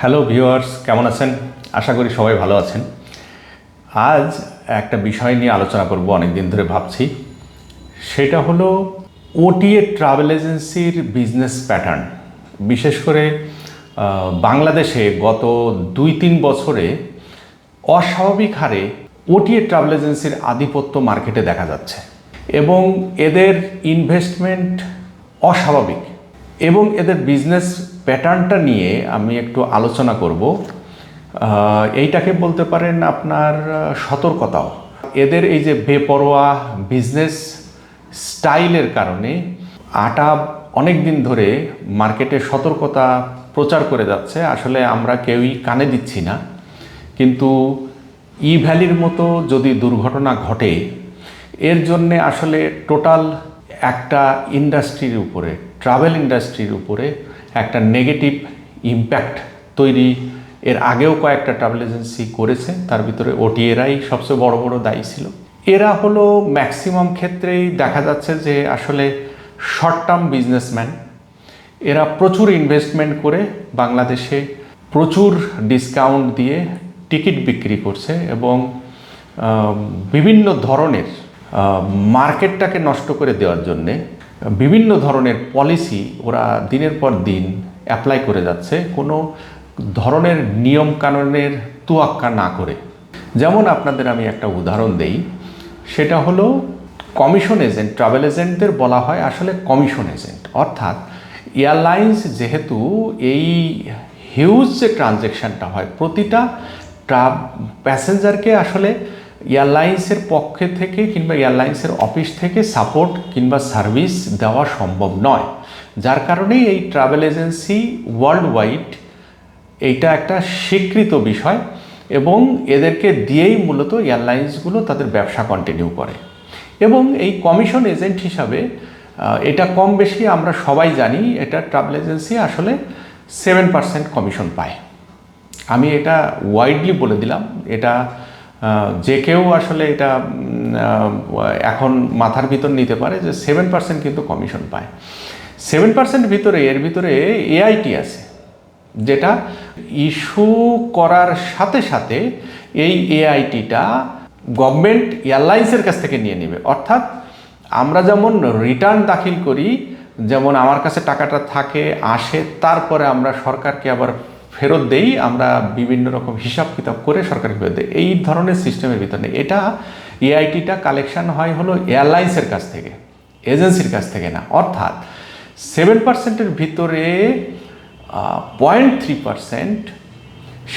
Hello viewers কেমন আছেন? আশা করি সবাই ভালো আছেন। আজ একটা বিষয় নিয়ে আলোচনা করব অনেক দিন ধরে ভাবছি। সেটা হলো ওটিএ ট্রাভেল এজেন্সির বিজনেস প্যাটার্ন। বিশেষ করে বাংলাদেশে গত দুই তিন বছরে অস্বাভাবিক হারে ওটিএ ট্রাভেল এজেন্সির আধিপত্য মার্কেটে দেখা যাচ্ছে। এবং এদের ইনভেস্টমেন্ট অস্বাভাবিক। এবং এদের বিজনেস প্যাটার্নটা নিয়ে আমি একটু আলোচনা করব। এইটাকে বলতে পারেন আপনার সতর্কতাও। এদের এই যে বেপরোয়া বিজনেস স্টাইলের কারণে আটা অনেক দিন ধরে মার্কেটে সতর্কতা প্রচার করে যাচ্ছে। আসলে আমরা কেউই কানে দিচ্ছি না। কিন্তু ই ভ্যালির মতো যদি দুর্ঘটনা ঘটে, এর জন্যে আসলে টোটাল একটা ইন্ডাস্ট্রির উপরে ট্রাভেল ইন্ডাস্ট্রির উপরে একটা নেগেটিভ ইম্প্যাক্ট তৈরি। এর আগেও কয়েকটা ট্রাভেল এজেন্সি করেছে, তার ভিতরে ওটিএরাই সবচেয়ে বড় বড় দায়ী ছিল। এরা হলো ম্যাক্সিমাম ক্ষেত্রেই দেখা যাচ্ছে যে আসলে শর্ট টার্ম বিজনেসম্যান এরা প্রচুর ইনভেস্টমেন্ট করে বাংলাদেশে প্রচুর ডিসকাউন্ট দিয়ে টিকিট বিক্রি করছে এবং বিভিন্ন ধরনের মার্কেটটাকে নষ্ট করে দেওয়ার জন্যে বিভিন্ন ধরনের পলিসি ওরা দিনের পর দিন অ্যাপ্লাই করে যাচ্ছে, কোনো ধরনের নিয়ম কানুনের তুয়াক্কা না করে। যেমন আপনাদের আমি একটা উদাহরণ দেই, সেটা হলো কমিশন এজেন্ট ট্রাভেল এজেন্টদের বলা হয় আসলে কমিশন এজেন্ট অর্থাৎ এয়ারলাইন্স যেহেতু এই হিউজ যে ট্রানজ্যাকশানটা হয়, প্রতিটা প্যাসেঞ্জারকে আসলে এয়ারলাইন্সের পক্ষে থেকে কিংবা এয়ারলাইন্সের অফিস থেকে সাপোর্ট কিংবা সার্ভিস দেওয়া সম্ভব নয়। যার কারণেই এই ট্রাভেল এজেন্সি ওয়ার্ল্ড ওয়াইড এইটা একটা স্বীকৃত বিষয় এবং এদেরকে দিয়েই মূলত এয়ারলাইন্সগুলো তাদের ব্যবসা কন্টিনিউ করে। এবং এই কমিশন এজেন্ট হিসাবে এটা কম বেশি আমরা সবাই জানি, এটা ট্রাভেল এজেন্সি আসলে সেভেন পার্সেন্ট কমিশন পায়। আমি এটা ওয়াইডলি বলে দিলাম। এটা যে কেউ আসলে এটা এখন মাথার ভিতর নিতে পারে যে সেভেন পার্সেন্ট কিন্তু কমিশন পায়। সেভেন পার্সেন্ট ভিতরে, এর ভিতরে এআইটি আছে, যেটা ইস্যু করার সাথে সাথে এই এআইটিটা গভর্নমেন্ট এয়ারলাইন্সের কাছ থেকে নিয়ে নেবে। অর্থাৎ আমরা যেমন রিটার্ন দাখিল করি, যেমন আমার কাছে টাকাটা থাকে, আসে, তারপরে আমরা সরকারকে আবার ফেরত দেই, আমরা বিভিন্ন রকম হিসাব কিতাব করে সরকারকে ফেরত দিই। এই ধরনের সিস্টেমের ভিতরে। এটা এআইটিটা কালেকশান হয় হলো এয়ারলাইন্সের কাছ থেকে, এজেন্সির কাছ থেকে না। অর্থাৎ সেভেন পার্সেন্টের ভিতরে পয়েন্ট থ্রি পার্সেন্ট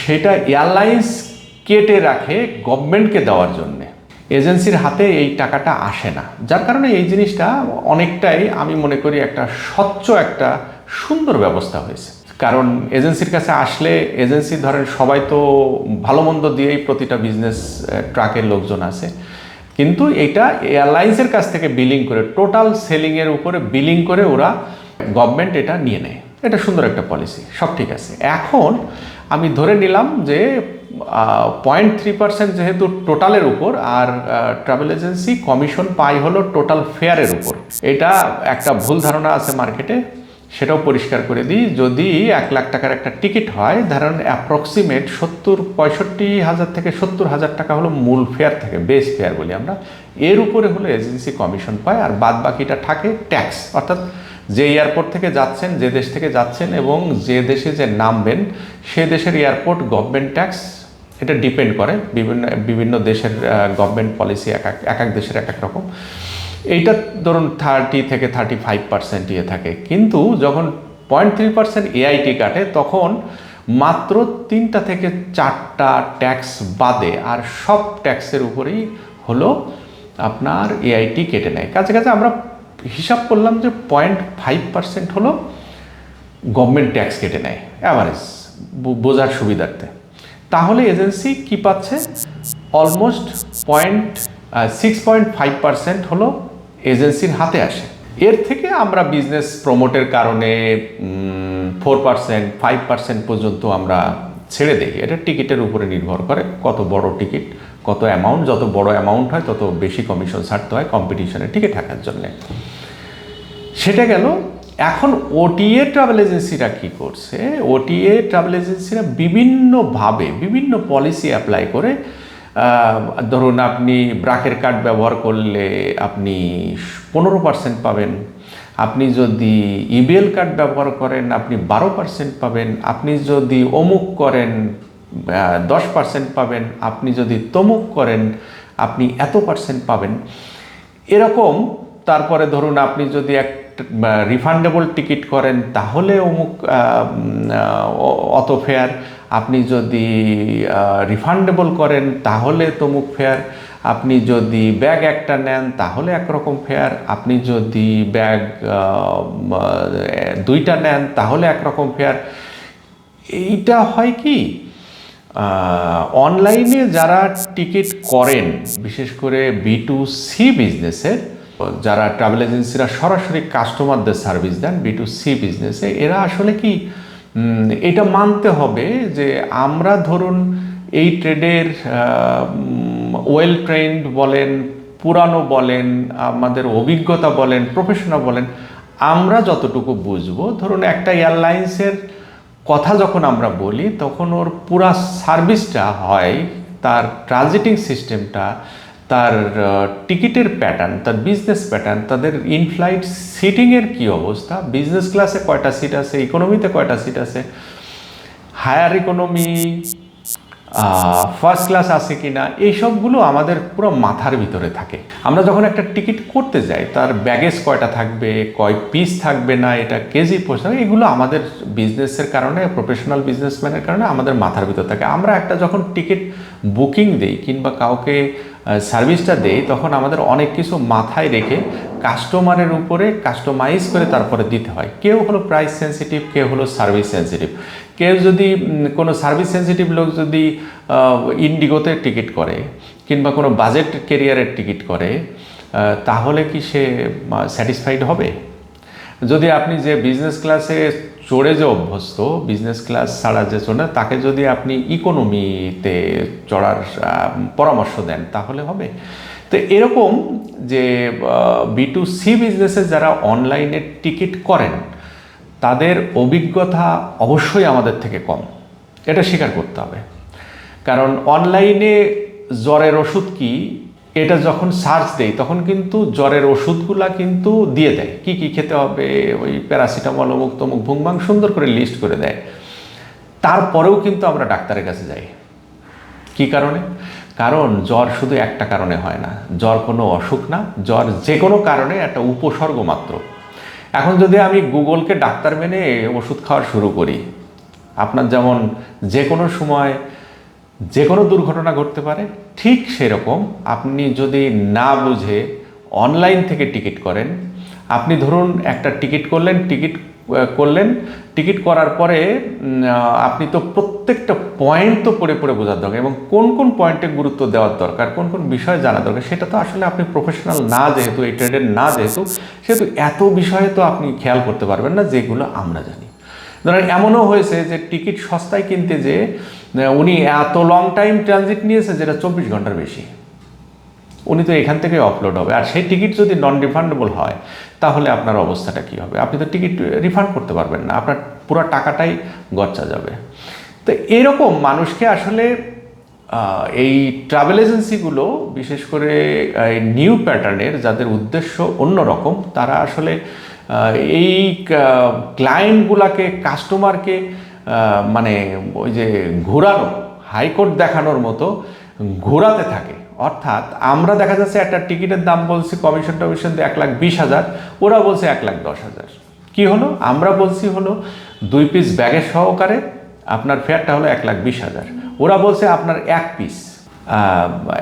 সেটা এয়ারলাইন্স কেটে রাখে গভর্নমেন্টকে দেওয়ার জন্যে। এজেন্সির হাতে এই টাকাটা আসে না। যার কারণে এই জিনিসটা অনেকটাই আমি মনে করি একটা স্বচ্ছ, একটা সুন্দর ব্যবস্থা হয়েছে। কারণ এজেন্সির কাছে আসলে এজেন্সি ধরেন সবাই তো ভালো মন্দ দিয়েই প্রতিটা বিজনেস ট্রাকের লোকজন আছে। কিন্তু এটা এয়ারলাইন্সের কাছ থেকে বিলিং করে টোটাল সেলিংয়ের উপরে বিলিং করে ওরা গভর্নমেন্ট এটা নিয়ে নেয়। এটা সুন্দর একটা পলিসি সব ঠিক আছে। এখন আমি ধরে নিলাম যে পয়েন্ট থ্রি পার্সেন্ট যেহেতু টোটালের উপর, আর ট্রাভেল এজেন্সি কমিশন পাই হলো টোটাল ফেয়ারের উপর। এটা একটা ভুল ধারণা আছে মার্কেটে সেটাও পরিষ্কার করে দিই। যদি এক লাখ টাকার একটা টিকিট হয়, ধরেন অ্যাপ্রক্সিমেট সত্তর, পঁয়ষট্টি হাজার থেকে সত্তর হাজার টাকা হলো মূল ফেয়ার থাকে বেস ফেয়ার বলি আমরা। এর উপরে হলো এজেন্সি কমিশন পায় আর বাদ বাকিটা থাকে ট্যাক্স অর্থাৎ যে এয়ারপোর্ট থেকে যাচ্ছেন, যে দেশ থেকে যাচ্ছেন এবং যে দেশে যে নামবেন, সে দেশের এয়ারপোর্ট গভর্নমেন্ট ট্যাক্স এটা ডিপেন্ড করে। বিভিন্ন বিভিন্ন দেশের গভর্নমেন্ট পলিসি এক এক এক দেশের এক এক রকম। এইটা ধরুন থার্টি থেকে থার্টি ফাইভ পার্সেন্ট ইয়ে থাকে। কিন্তু যখন পয়েন্ট থ্রি পার্সেন্ট এআইটি কাটে, তখন মাত্র তিনটা থেকে চারটা ট্যাক্স বাদে আর সব ট্যাক্সের উপরেই হলো আপনার এআইটি কেটে নেয়। কাছে কাছে আমরা হিসাব করলাম যে পয়েন্ট ফাইভ পার্সেন্ট হলো গভর্নমেন্ট ট্যাক্স কেটে নেয় অ্যাভারেজ বোঝার সুবিধার্থে। তাহলে এজেন্সি কি পাচ্ছে? Almost point six point five percent হলো এজেন্সির হাতে আসে। এর থেকে আমরা বিজনেস প্রমোটের কারণে ফোর পার্সেন্ট ফাইভ পার্সেন্ট পর্যন্ত আমরা ছেড়ে দেই। এটা টিকিটের উপরে নির্ভর করে কত বড় টিকিট, কত অ্যামাউন্ট যত বড় অ্যামাউন্ট হয়, তত বেশি কমিশন ছাড়তে হয় কম্পিটিশনে টিকে থাকার জন্যে। সেটা গেল, এখন ওটিএ ট্রাভেল এজেন্সিরা কী করছে? ওটিএ ট্রাভেল এজেন্সিরা বিভিন্নভাবে, বিভিন্ন পলিসি অ্যাপ্লাই করে ধরুন আপনি ব্রাকের কার্ড ব্যবহার করলে আপনি পনেরো পার্সেন্ট পাবেন। আপনি যদি ইবিএল কার্ড ব্যবহার করেন, আপনি বারো পার্সেন্ট পাবেন। আপনি যদি অমুক করেন দশ পার্সেন্ট পাবেন। আপনি যদি তমুক করেন, আপনি এত পার্সেন্ট পাবেন। এরকম তারপরে ধরুন আপনি যদি এক রিফান্ডেবল টিকিট করেন, তাহলে অমুক অত ফেয়ার আপনি যদি রিফান্ডেবল করেন, তাহলে তমুক ফেয়ার আপনি যদি ব্যাগ একটা নেন, তাহলে একরকম ফেয়ার আপনি যদি ব্যাগ দুইটা নেন, তাহলে একরকম ফেয়ার এইটা হয় কি অনলাইনে যারা টিকিট করেন, বিশেষ করে বি টু সি বিজনেসের যারা ট্রাভেল এজেন্সিরা সরাসরি কাস্টমারদের সার্ভিস দেন বি টু সি বিজনেসে এরা আসলে কি এটা মানতে হবে যে আমরা ধরুন এই ট্রেডের ওয়েল ট্রেন্ড বলেন, পুরানো বলেন, আমাদের অভিজ্ঞতা বলেন প্রফেশনাল বলেন, আমরা যতটুকু বুঝব, ধরুন একটা এয়ারলাইন্সের কথা যখন আমরা বলি, তখন ওর পুরা সার্ভিসটা হয় তার ট্রানজিটিং সিস্টেমটা তার টিকিটের প্যাটার্ন তার বিজনেস প্যাটার্ন তাদের ইনফ্লাইট সিটিংয়ের কী অবস্থা? বিজনেস ক্লাসে কয়টা সিট আছে? ইকোনমিতে কয়টা সিট আছে? হায়ার ইকোনমি ফার্স্ট ক্লাস আছে কি না? এইসবগুলো আমাদের পুরো মাথার ভিতরে থাকে। আমরা যখন একটা টিকিট করতে যাই, তার ব্যাগেজ কয়টা থাকবে? কয় পিস থাকবে না? এটা কেজি পোস্ট এগুলো আমাদের বিজনেসের কারণে প্রফেশনাল বিজনেসম্যানের কারণে আমাদের মাথার ভিতর থাকে। আমরা একটা যখন টিকিট বুকিং দিই, কিংবা কাউকে সার্ভিসটা দেই, তখন আমাদের অনেক কিছু মাথায় রেখে কাস্টমারের উপরে কাস্টমাইজ করে তারপরে দিতে হয়। কেউ হলো প্রাইস সেন্সিটিভ কেউ হলো সার্ভিস সেন্সিটিভ কেউ যদি কোনো সার্ভিস সেন্সিটিভ লোক যদি ইন্ডিগোতে টিকিট করে কিংবা কোনো বাজেট কেরিয়ারের টিকিট করে তাহলে কি সে স্যাটিসফাইড হবে? যদি আপনি যে বিজনেস ক্লাসে চড়ে যে অভ্যস্ত বিজনেস ক্লাস ছাড়া যে চড়ে তাকে যদি আপনি ইকোনমিতে চড়ার পরামর্শ দেন, তাহলে হবে। তো এরকম যে বি টু সি বিজনেসে যারা অনলাইনে টিকিট করেন, তাদের অভিজ্ঞতা অবশ্যই আমাদের থেকে কম। এটা স্বীকার করতে হবে। কারণ অনলাইনে জ্বরের ওষুধ কি? এটা যখন সার্চ দেই তখন কিন্তু জ্বরের ওষুধগুলা কিন্তু দিয়ে দেয়। কি কি খেতে হবে, ওই প্যারাসিটামল, অমুক তমুক ভুংবাং সুন্দর করে লিস্ট করে দেয়। তারপরেও কিন্তু আমরা ডাক্তারের কাছে যাই। কি কারণে? কারণ জ্বর শুধু একটা কারণে হয় না। জ্বর কোনো অসুখ না, জ্বর যে কোনো কারণে একটা উপসর্গ মাত্র। এখন যদি আমি গুগলকে ডাক্তার মেনে ওষুধ খাওয়া শুরু করি, আপনার যেমন যে কোনো সময় যে কোনো দুর্ঘটনা ঘটতে পারে, ঠিক সেরকম আপনি যদি না বুঝে অনলাইন থেকে টিকিট করেন, আপনি ধরুন একটা টিকিট করলেন টিকিট করলেন, টিকিট করার পরে আপনি তো প্রত্যেকটা পয়েন্ট তো পড়ে পড়ে বোঝার দরকার এবং কোন কোন পয়েন্টে গুরুত্ব দেওয়ার দরকার, কোন কোন বিষয় জানা দরকার, সেটা তো আসলে আপনি প্রফেশনাল না যেহেতু, এই ট্রেডের না যেহেতু, সেহেতু এত বিষয়ে তো আপনি খেয়াল করতে পারবেন না যেগুলো আমরা জানি। ধরেন এমনও হয়েছে যে টিকিট সস্তায় কিনতে যে উনি এত লং টাইম ট্রানজিট নিয়েছে যেটা চব্বিশ ঘণ্টার বেশি। উনি তো এখান থেকে অপলোড হবে। আর সেই টিকিট যদি নন রিফান্ডেবল হয়, তাহলে আপনার অবস্থাটা কী হবে? আপনি তো টিকিট রিফান্ড করতে পারবেন না। আপনার পুরো টাকাটাই গচ্চা যাবে। তো এরকম মানুষকে আসলে এই ট্রাভেল এজেন্সিগুলো বিশেষ করে নিউ প্যাটার্নের যাদের উদ্দেশ্য অন্যরকম, তারা আসলে এই ক্লায়েন্টগুলাকে কাস্টমারকে মানে ওই যে ঘোরানো হাইকোর্ট দেখানোর মতো ঘোরাতে থাকে। অর্থাৎ আমরা দেখা যাচ্ছে একটা টিকিটের দাম বলছি কমিশন টমিশন এক লাখ বিশ হাজার, ওরা বলছে এক লাখ দশ হাজার। কী হলো? আমরা বলছি হলো দুই পিস ব্যাগের সহকারে আপনার ফেয়ারটা হলো এক লাখ বিশ হাজার। ওরা বলছে আপনার এক পিস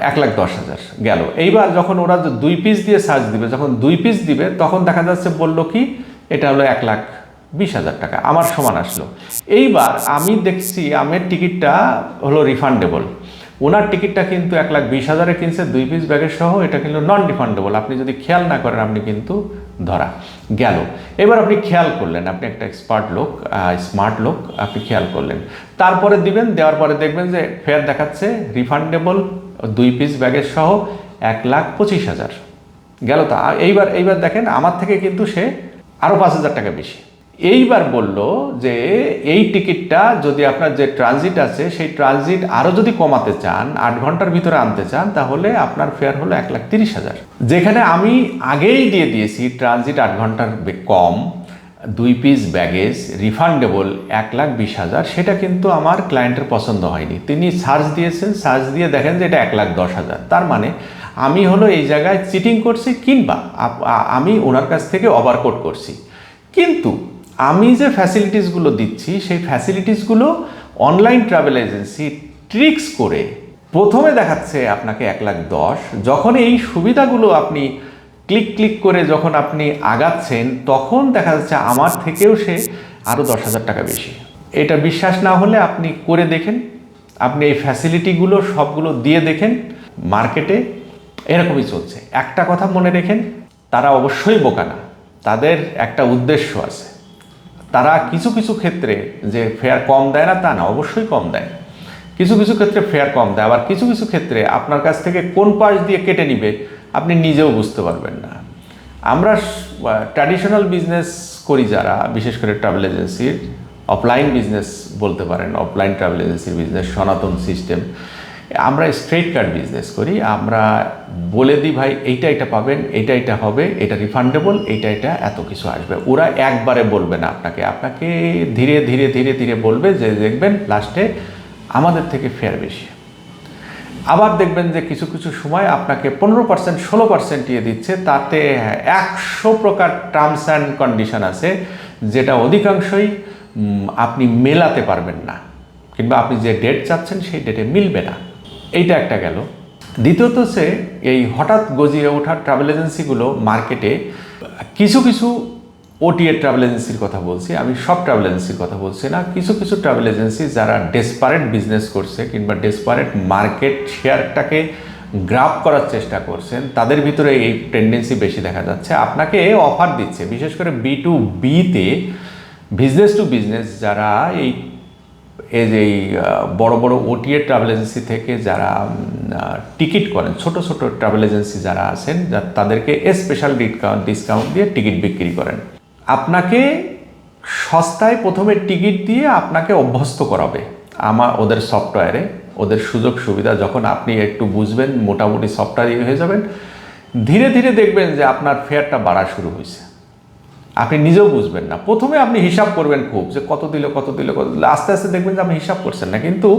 এক লাখ দশ হাজার গেল। এইবার যখন ওরা দুই পিস দিয়ে সার্চ দিবে, যখন দুই পিস দিবে, তখন দেখা যাচ্ছে বলল কি, এটা হলো এক লাখ বিশ হাজার টাকা। আমার সমান আসলো। এইবার আমি দেখছি, আমের টিকিটটা হলো রিফান্ডেবল ওনার টিকিটটা কিন্তু এক লাখ বিশ হাজারে কিনছে, দুই পিস ব্যাগের সহ, এটা কিন্তু নন রিফান্ডেবল আপনি যদি খেয়াল না করেন, আপনি কিন্তু ধরা গেল। এবার আপনি খেয়াল করলেন, আপনি একটা এক্সপার্ট লোক স্মার্ট লোক, আপনি খেয়াল করলেন। তারপরে দিবেন, দেওয়ার পরে দেখবেন যে ফেয়ার দেখাচ্ছে রিফান্ডেবল দুই পিস ব্যাগের সহ এক লাখ পঁচিশ হাজার। গেল তা, এইবার এইবার দেখেন, আমার থেকে কিন্তু সে আরও পাঁচ হাজার টাকা বেশি। এইবার বলল যে এই টিকিটটা যদি আপনার যে ট্রানজিট আছে, সেই ট্রানজিট আরও যদি কমাতে চান, আট ঘণ্টার ভিতরে আনতে চান, তাহলে আপনার ফেয়ার হলো এক লাখ তিরিশ হাজার। যেখানে আমি আগেই দিয়ে দিয়েছি, ট্রানজিট আট ঘণ্টার কম, দুই পিস ব্যাগেজ রিফান্ডেবল এক লাখ বিশ হাজার, সেটা কিন্তু আমার ক্লায়েন্টের পছন্দ হয়নি। তিনি সার্চ দিয়েছেন সার্চ দিয়ে দেখেন যে এটা এক লাখ দশ হাজার। তার মানে আমি হলো এই জায়গায় চিটিং করছি কিংবা আমি ওনার কাছ থেকে ওভারকোট করছি। কিন্তু আমি যে ফ্যাসিলিটিসগুলো দিচ্ছি, সেই ফ্যাসিলিটিসগুলো অনলাইন ট্রাভেল এজেন্সি ট্রিক্স করে প্রথমে দেখাচ্ছে আপনাকে এক লাখ দশ। যখন এই সুবিধাগুলো আপনি ক্লিক ক্লিক করে যখন আপনি আগাচ্ছেন, তখন দেখা যাচ্ছে আমার থেকেও সে আরও দশ হাজার টাকা বেশি। এটা বিশ্বাস না হলে আপনি করে দেখেন। আপনি এই ফ্যাসিলিটিগুলো সবগুলো দিয়ে দেখেন। মার্কেটে এরকমই চলছে। একটা কথা মনে রেখেন, তারা অবশ্যই বোকা না। তাদের একটা উদ্দেশ্য আছে। তারা কিছু কিছু ক্ষেত্রে যে ফেয়ার কম দেয় না, তা না, অবশ্যই কম দেয়। কিছু কিছু ক্ষেত্রে ফেয়ার কম দেয়, আবার কিছু কিছু ক্ষেত্রে আপনার কাছ থেকে কোন পাশ দিয়ে কেটে নিবে, আপনি নিজেও বুঝতে পারবেন না। আমরা ট্র্যাডিশনাল বিজনেস করি যারা, বিশেষ করে ট্রাভেল এজেন্সির অফলাইন বিজনেস বলতে পারেন অফলাইন ট্রাভেল এজেন্সির বিজনেস সনাতন সিস্টেম আমরা স্ট্রেট কার্ড বিজনেস করি, আমরা বলে দিই, ভাই, এইটা এটা পাবেন, এইটা এটা হবে, এটা রিফান্ডেবল এইটা এটা এত কিছু আসবে। ওরা একবারে বলবে না আপনাকে। আপনাকে ধীরে ধীরে ধীরে ধীরে বলবে যে, দেখবেন লাস্টে আমাদের থেকে ফেয়ার বেশি। আবার দেখবেন যে, কিছু কিছু সময় আপনাকে পনেরো পার্সেন্ট ষোলো পার্সেন্ট ইয়ে দিচ্ছে, তাতে একশো প্রকার টার্মস অ্যান্ড কন্ডিশন আছে, যেটা অধিকাংশই আপনি মেলাতে পারবেন না। কিংবা আপনি যে ডেট চাচ্ছেন, সেই ডেটে মিলবে না। এইটা একটা গেল। দ্বিতীয়ত সে এই হঠাৎ গজিয়ে ওঠা ট্রাভেল এজেন্সিগুলো মার্কেটে কিছু কিছু ওটিএ ট্রাভেল এজেন্সির কথা বলছি, আমি সব ট্রাভেল এজেন্সির কথা বলছি না, কিছু কিছু ট্রাভেল এজেন্সি যারা ডেসপারেট বিজনেস করছে কিংবা ডেসপারেট মার্কেট শেয়ারটাকে গ্রাফ করার চেষ্টা করছেন, তাদের ভিতরে এই টেন্ডেন্সি বেশি দেখা যাচ্ছে। আপনাকে অফার দিচ্ছে, বিশেষ করে বি টু বিতে বিজনেস টু বিজনেস যারা এই এই যে বড় বড় ওটিএ ট্রাভেল এজেন্সি থেকে যারা টিকিট করেন, ছোট ছোট ট্রাভেল এজেন্সি যারা আছেন তাদেরকে স্পেশাল ডিসকাউন্ট ডিসকাউন্ট দিয়ে টিকিট বিক্রি করেন। আপনাকে সস্তায় প্রথমে টিকিট দিয়ে আপনাকে অভ্যস্ত করাবে। আমার, ওদের সফটওয়্যারে ওদের সুযোগ সুবিধা যখন আপনি একটু বুঝবেন, মোটামুটি সফটওয়্যার হয়ে যাবেন, ধীরে ধীরে দেখবেন যে আপনার ফেয়ারটা বাড়া শুরু হয়েছে আপনি নিজেও বুঝবেন না। প্রথমে আপনি হিসাব করবেন খুব যে কত দিল কত দিল কত দিল। আস্তে আস্তে দেখবেন যে আপনি হিসাব করছেন না। কিন্তু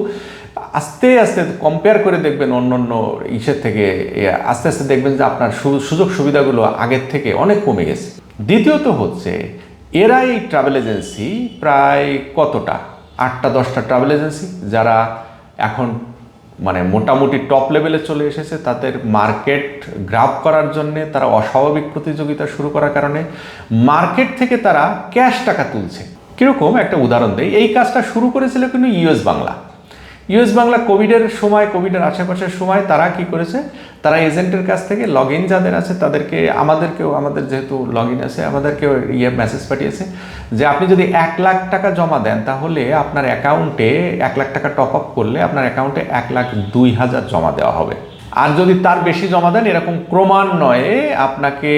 আস্তে আস্তে কম্পেয়ার করে দেখবেন অন্য অন্য ইসের থেকে আস্তে আস্তে দেখবেন যে আপনার সুযোগ সুবিধাগুলো আগের থেকে অনেক কমে গেছে। দ্বিতীয়ত হচ্ছে এরা এই ট্রাভেল এজেন্সি প্রায় কতটা? আটটা, দশটা ট্রাভেল এজেন্সি যারা এখন মানে মোটামুটি টপ লেভেলে চলে এসেছে। তাদের মার্কেট গ্রাফ করার জন্য তারা অস্বাভাবিক প্রতিযোগিতা শুরু করার কারণে মার্কেট থেকে তারা ক্যাশ টাকা তুলছে। কীরকম? একটা উদাহরণ দেয় এই কাজটা শুরু করেছিল কিন্তু ইউএস বাংলা। ইউএস বাংলা কোভিডের সময়, কোভিডের আশেপাশের সময় তারা কি করেছে? তারা এজেন্টের কাছ থেকে লগ ইন যাদের আছে তাদেরকে, আমাদেরকেও, আমাদের যেহেতু লগ ইন আছে, আমাদেরকেও ইয়ে মেসেজ পাঠিয়েছে যে আপনি যদি এক লাখ টাকা জমা দেন তাহলে আপনার অ্যাকাউন্টে এক লাখ টাকা টপ আপ করলে আপনার অ্যাকাউন্টে এক লাখ দুই হাজার জমা দেওয়া হবে। আর যদি তার বেশি জমা দেন, এরকম ক্রমান্বয়ে আপনাকে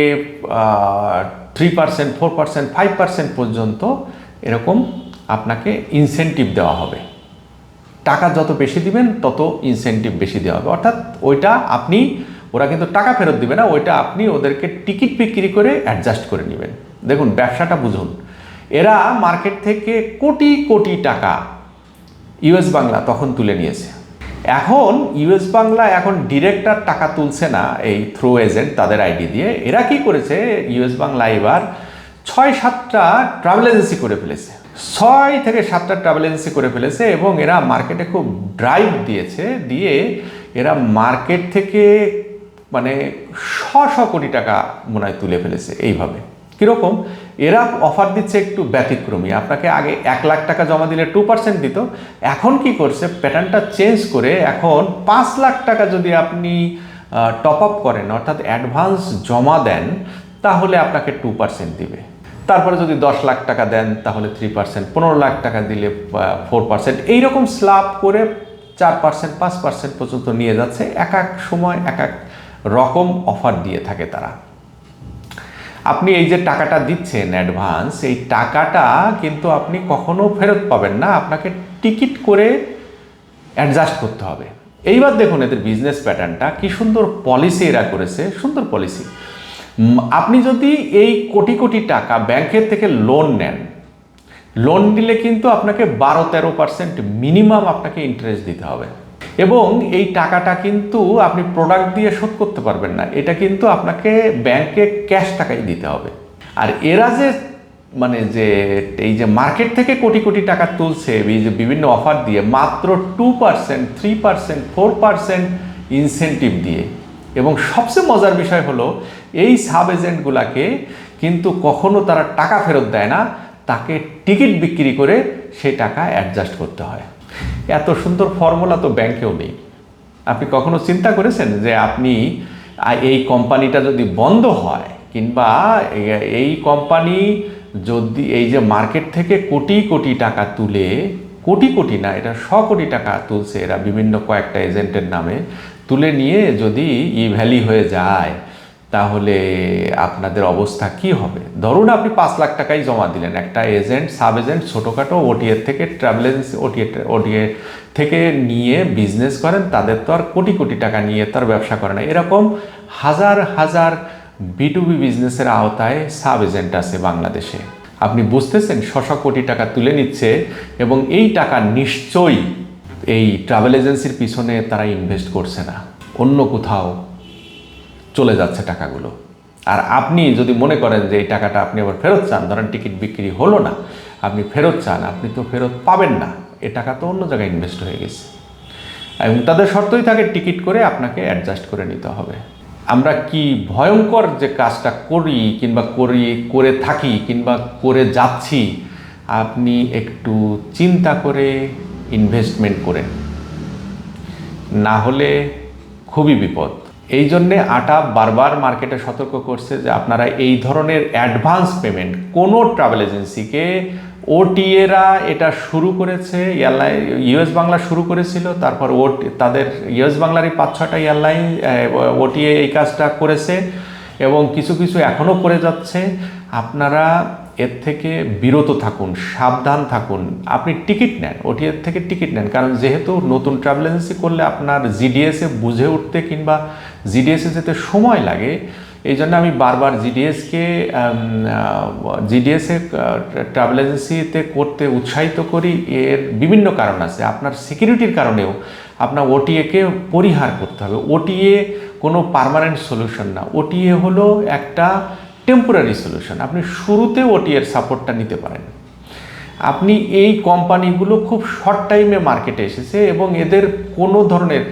three percent four percent five percent পর্যন্ত এরকম আপনাকে ইনসেন্টিভ দেওয়া হবে। টাকা যত বেশি দিবেন, তত ইনসেন্টিভ বেশি দেওয়া হবে। অর্থাৎ ওইটা আপনি, ওরা কিন্তু টাকা ফেরত দিবে না, ওইটা আপনি ওদেরকে টিকিট বিক্রি করে অ্যাডজাস্ট করে নেবেন। দেখুন, ব্যবসাটা বুঝুন। এরা মার্কেট থেকে কোটি কোটি টাকা ইউএস বাংলা তখন তুলে নিয়েছে। এখন ইউএস বাংলা এখন ডিরেক্টর টাকা তুলছে না, এই থ্রু এজেন্ট তাদের আইডি দিয়ে। এরা কি করেছে? ইউএস বাংলা এবার ছয় সাতটা ট্রাভেল এজেন্সি করে ফেলেছে। ছয় থেকে সাতটা ট্রাভেল এজেন্সি করে ফেলেছে এবং এরা মার্কেটে খুব ড্রাইভ দিয়েছে, দিয়ে এরা মার্কেট থেকে মানে শ শ কোটি টাকা মনে হয় তুলে ফেলেছে এইভাবে। কীরকম? এরা অফার দিচ্ছে একটু ব্যতিক্রমী। আপনাকে আগে এক লাখ টাকা জমা দিলে টু পার্সেন্ট দিত। এখন কি করছে? প্যাটার্নটা চেঞ্জ করে এখন পাঁচ লাখ টাকা যদি আপনি টপ আপ করেন, অর্থাৎ অ্যাডভান্স জমা দেন, তাহলে আপনাকে টু পার্সেন্ট দিবে। তারপরে যদি দশ লাখ টাকা দেন, তাহলে থ্রি পার্সেন্ট পনেরো লাখ টাকা দিলে ফোর পার্সেন্ট এইরকম স্ল্যাব করে চার পার্সেন্ট পাঁচ পার্সেন্ট পর্যন্ত নিয়ে যাচ্ছে। এক এক সময় এক এক রকম অফার দিয়ে থাকে তারা। আপনি এই যে টাকাটা দিচ্ছেন অ্যাডভান্স এই টাকাটা কিন্তু আপনি কখনো ফেরত পাবেন না। আপনাকে টিকিট করে অ্যাডজাস্ট করতে হবে। এইবার দেখুন এদের বিজনেস প্যাটার্নটা কি সুন্দর পলিসি এরা করেছে। সুন্দর পলিসি আপনি যদি এই কোটি কোটি টাকা ব্যাংকের থেকে লোন নেন লোন নিলে কিন্তু আপনাকে বারো তেরো পার্সেন্ট মিনিমাম আপনাকে ইন্টারেস্ট দিতে হবে। এবং এই টাকাটা কিন্তু আপনি প্রোডাক্ট দিয়ে শোধ করতে পারবেন না, এটা কিন্তু আপনাকে ব্যাংকে ক্যাশ টাকাই দিতে হবে। আর এরা যে মানে যে, এই যে মার্কেট থেকে কোটি কোটি টাকা তুলছে, এই যে বিভিন্ন অফার দিয়ে, মাত্র two percent three percent four percent incentive দিয়ে এবং সবচেয়ে মজার বিষয় হলো, এই সাব এজেন্টগুলাকে কিন্তু কখনো তারা টাকা ফেরত দেয় না, তাকে টিকিট বিক্রি করে সেই টাকা অ্যাডজাস্ট করতে হয়। এত সুন্দর ফর্মুলা তো ব্যাংকেও নেই। আপনি কখনো চিন্তা করেছেন যে আপনি এই কোম্পানিটা যদি বন্ধ হয় কিংবা এই কোম্পানি যদি, এই যে মার্কেট থেকে কোটি কোটি টাকা তুলে, কোটি কোটি না, এটা শ কোটি টাকা তুলছে এরা বিভিন্ন কয়েকটা এজেন্টের নামে তুলে নিয়ে যদি ই ভ্যালি হয়ে যায়, তাহলে আপনাদের অবস্থা কি হবে? ধরুন আপনি পাঁচ লাখ টাকাই জমা দিলেন, একটা এজেন্ট, সাব এজেন্ট ছোটোখাটো ওটিএর থেকে ট্রাভেল এজেন্সি ওটিএ ওটিএ থেকে নিয়ে বিজনেস করেন, তাদের তো আর কোটি কোটি টাকা নিয়ে তার ব্যবসা করে না। এরকম হাজার হাজার বিটুবি বিজনেসের আওতায় সাব এজেন্ট আছে বাংলাদেশে। আপনি বুঝতেছেন, শশ কোটি টাকা তুলে নিচ্ছে এবং এই টাকা নিশ্চয়ই এই ট্রাভেল এজেন্সির পিছনে তারা ইনভেস্ট করছে না। অন্য কোথাও চলে যাচ্ছে টাকাগুলো। আর আপনি যদি মনে করেন যে এই টাকাটা আপনি আবার ফেরত চান, ধরেন টিকিট বিক্রি হলো না, আপনি ফেরত চান, আপনি তো ফেরত পাবেন না। এ টাকা তো অন্য জায়গায় ইনভেস্ট হয়ে গেছে। এবং তাদের শর্তই থাকে টিকিট করে আপনাকে অ্যাডজাস্ট করে নিতে হবে। আমরা কি ভয়ঙ্কর যে কাজটা করি কিংবা করি, করে থাকি কিংবা করে যাচ্ছি, আপনি একটু চিন্তা করে ইনভেস্টমেন্ট করেন না হলে খুবই বিপদ। এই জন্যে আটা বারবার মার্কেটে সতর্ক করছে যে আপনারা এই ধরনের অ্যাডভান্স পেমেন্ট কোনো ট্রাভেল এজেন্সিকে ওটিএরা এটা শুরু করেছে এয়ারলাইন ইউএস বাংলা শুরু করেছিল, তারপর ও তাদের ইউএস বাংলারই পাঁচ ছটা এয়ারলাইন ওটিএ এই কাজটা করেছে এবং কিছু কিছু এখনও করে যাচ্ছে। আপনারা এর থেকে বিরত থাকুন, সাবধান থাকুন। আপনি টিকিট নেন ওটিএর থেকে টিকিট নেন। কারণ যেহেতু নতুন ট্রাভেল এজেন্সি করলে আপনার জিডিএসে বুঝে উঠতে কিংবা জিডিএসে যেতে সময় লাগে, এই জন্য আমি বারবার জিডিএসকে জিডিএসে ট্রাভেল এজেন্সিতে করতে উৎসাহিত করি। এর বিভিন্ন কারণ আছে। আপনার সিকিউরিটির কারণেও আপনার ওটিএকে পরিহার করতে হবে। ওটিএ কোনো পার্মানেন্ট সলিউশন না। ওটিএ হলো একটা টেম্পোরারি সলিউশন আপনি শুরুতে ওটিএর সাপোর্টটা নিতে পারেন। আপনি এই কোম্পানিগুলো খুব শর্ট টাইমে মার্কেটে এসেছে এবং এদের কোনো ধরনের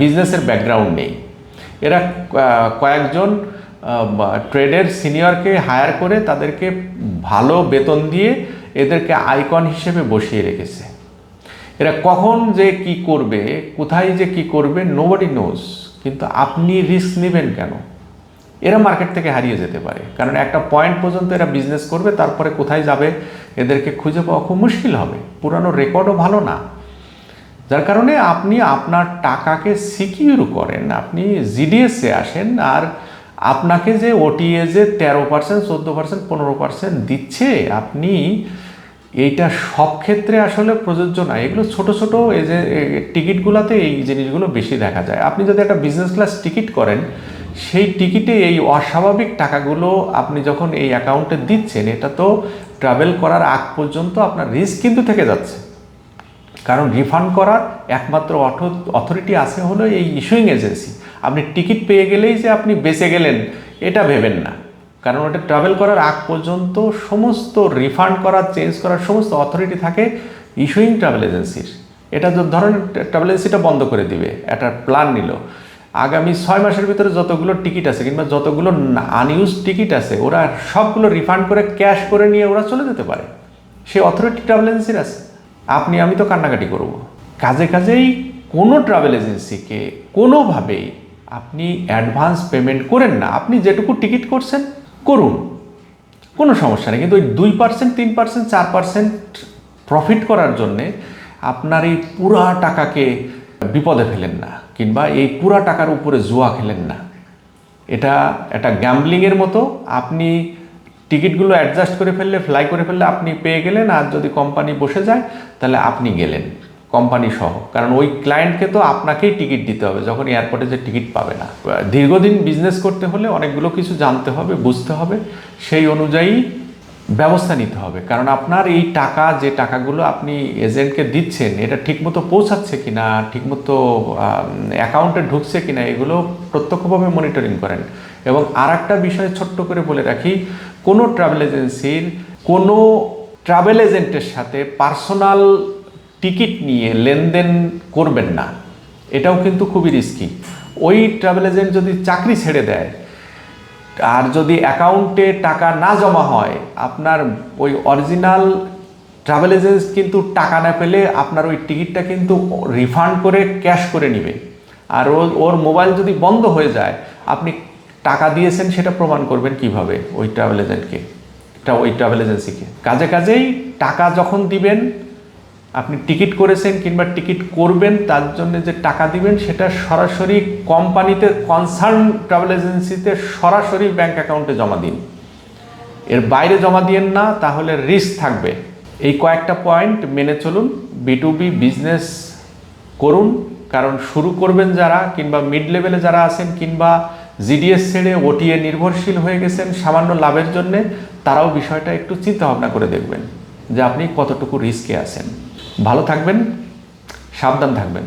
বিজনেসের ব্যাকগ্রাউন্ড নেই। এরা কয়েকজন ট্রেডের সিনিয়রকে হায়ার করে তাদেরকে ভালো বেতন দিয়ে এদেরকে আইকন হিসেবে বসিয়ে রেখেছে। এরা কখন যে কি করবে, কোথায় যে কি করবে নোবডি নোজ কিন্তু আপনি রিস্ক নেবেন কেন? এরা মার্কেট থেকে হারিয়ে যেতে পারে। কারণ একটা পয়েন্ট পর্যন্ত এরা বিজনেস করবে, তারপরে কোথায় যাবে, এদেরকে খুঁজে পাওয়া খুব মুশকিল হবে। পুরানো রেকর্ডও ভালো না। যার কারণে আপনি আপনার টাকাকে সিকিউর করেন, আপনি জিডিএসে আসেন, আর আপনাকে যে ওটিএ যে তেরো পার্সেন্ট চোদ্দ পার্সেন্ট পনেরো পার্সেন্ট দিচ্ছে, আপনি এইটা সব ক্ষেত্রে আসলে প্রযোজ্য না। এগুলো ছোট ছোট এই যে টিকিটগুলোতে এই জিনিসগুলো বেশি দেখা যায়। আপনি যদি একটা বিজনেস ক্লাস টিকিট করেন সেই টিকিটে এই অস্বাভাবিক টাকাগুলো আপনি যখন এই অ্যাকাউন্টে দিচ্ছেন, এটা তো ট্রাভেল করার আগ পর্যন্ত আপনার রিস্ক কিন্তু থেকে যাচ্ছে। কারণ রিফান্ড করার একমাত্র অথরিটি আছে হলো এই ইস্যুইং এজেন্সি আপনি টিকিট পেয়ে গেলেই যে আপনি বেঁচে গেলেন, এটা ভেবেন না। কারণ ওটা ট্রাভেল করার আগ পর্যন্ত সমস্ত রিফান্ড করার চেঞ্জ করার সমস্ত অথরিটি থাকে ইস্যুইং ট্রাভেল এজেন্সির এটা ধরেন ট্রাভেল এজেন্সিটা বন্ধ করে দিবে, একটা প্ল্যান নিল। আগামী ছয় মাসের ভিতরে যতগুলো টিকিট আছে কিংবা যতগুলো আনইউজ টিকিট আছে, ওরা সবগুলো রিফান্ড করে ক্যাশ করে নিয়ে ওরা চলে যেতে পারে। সে অথরিটি ট্রাভেল এজেন্সির আছে। আপনি, আমি তো কান্নাকাটি করব। কাজে কাজেই কোনো ট্রাভেল এজেন্সিকে কোনোভাবেই আপনি অ্যাডভান্স পেমেন্ট করেন না। আপনি যেটুকু টিকিট করছেন, করুন। কোনো সমস্যা নেই। কিন্তু ওই দুই পার্সেন্ট তিন পার্সেন্ট চার পার্সেন্ট প্রফিট করার জন্যে আপনার এই পুরা টাকাকে বিপদে ফেলেন না, কিংবা এই পুরা টাকার উপরে জুয়া খেলেন না। এটা একটা গ্যাম্বলিংয়ের মতো, আপনি টিকিটগুলো অ্যাডজাস্ট করে ফেললে ফ্লাই করে ফেললে আপনি পেয়ে গেলেন, আর যদি কোম্পানি বসে যায়, তাহলে আপনি গেলেন কোম্পানি সহ। কারণ ওই ক্লায়েন্টকে তো আপনাকেই টিকিট দিতে হবে যখন এয়ারপোর্টে যে টিকিট পাবে না। দীর্ঘদিন বিজনেস করতে হলে অনেকগুলো কিছু জানতে হবে, বুঝতে হবে, সেই অনুযায়ী ব্যবস্থা নিতে হবে। কারণ আপনার এই টাকা, যে টাকাগুলো আপনি এজেন্টকে দিচ্ছেন, এটা ঠিকমতো পৌঁছাচ্ছে কি না ঠিকমতো অ্যাকাউন্টে ঢুকছে কি না এগুলো প্রত্যক্ষভাবে মনিটরিং করেন। এবং আর একটা বিষয় ছোট্ট করে বলে রাখি, কোনো ট্রাভেল এজেন্সির কোনো ট্রাভেল এজেন্টের সাথে পার্সোনাল টিকিট নিয়ে লেনদেন করবেন না। এটাও কিন্তু খুবই রিস্কি ওই ট্রাভেল এজেন্ট যদি চাকরি ছেড়ে দেয় আর যদি অ্যাকাউন্টে টাকা না জমা হয়, আপনার ওই অরিজিনাল ট্রাভেল এজেন্স কিন্তু টাকা না পেলে আপনার ওই টিকিটটা কিন্তু রিফান্ড করে ক্যাশ করে নেবে। আর ও, ওর মোবাইল যদি বন্ধ হয়ে যায়, আপনি টাকা দিয়েছেন সেটা প্রমাণ করবেন কীভাবে ওই ট্রাভেল এজেন্টকে ওই ট্রাভেল এজেন্সিকে। কাজে কাজেই টাকা যখন দিবেন আপনি টিকিট করেছেন কিংবা টিকিট করবেন, তার জন্য যে টাকা দিবেন, সেটা সরাসরি কোম্পানিতে কনসার্ন ট্রাভেল এজেন্সিতে সরাসরি ব্যাংক অ্যাকাউন্টে জমা দিন। এর বাইরে জমা দিয়েন না, তাহলে রিস্ক থাকবে। এই কয়েকটা পয়েন্ট মেনে চলুন বি টু বিজনেস করুন। কারণ শুরু করবেন যারা, কিংবা মিড লেভেলে যারা আছেন, কিংবা জিডিএস ছেড়ে ওটিএ নির্ভরশীল হয়ে গেছেন সামান্য লাভের জন্যে, তারাও বিষয়টা একটু চিন্তা ভাবনা করে দেখবেন যে আপনি কতটুকু রিস্কে আছেন। ভালো থাকবেন সাবধান থাকবেন।